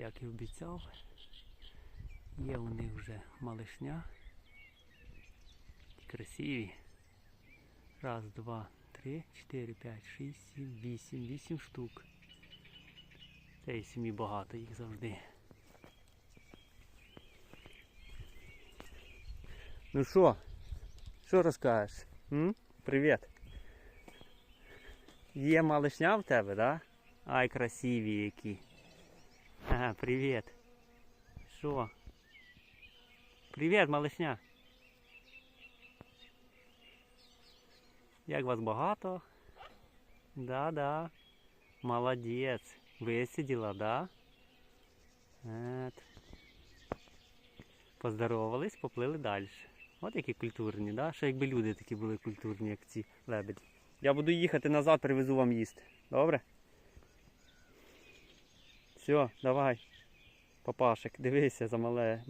як і обіцяв. Є у них вже малишня. Красиві. Раз, два, три, чотири, п'ять, шість, сім, вісім, вісім штук. Цієї сім'ї багато їх завжди. Ну що? Що розкажеш? М? Привіт. Є малишня в тебе, да? Ай, красиві які. Ага, привіт. Що? Привіт, малишня. Як вас багато? Да-да. Молодець. Висиділа, да? От. Поздоровались, поплили далі. От які культурні, да? Ще якби люди такі були культурні, як ці лебеді. Я буду їхати назад, привезу вам їсти. Добре? Все, давай. Папашик, дивися за мале.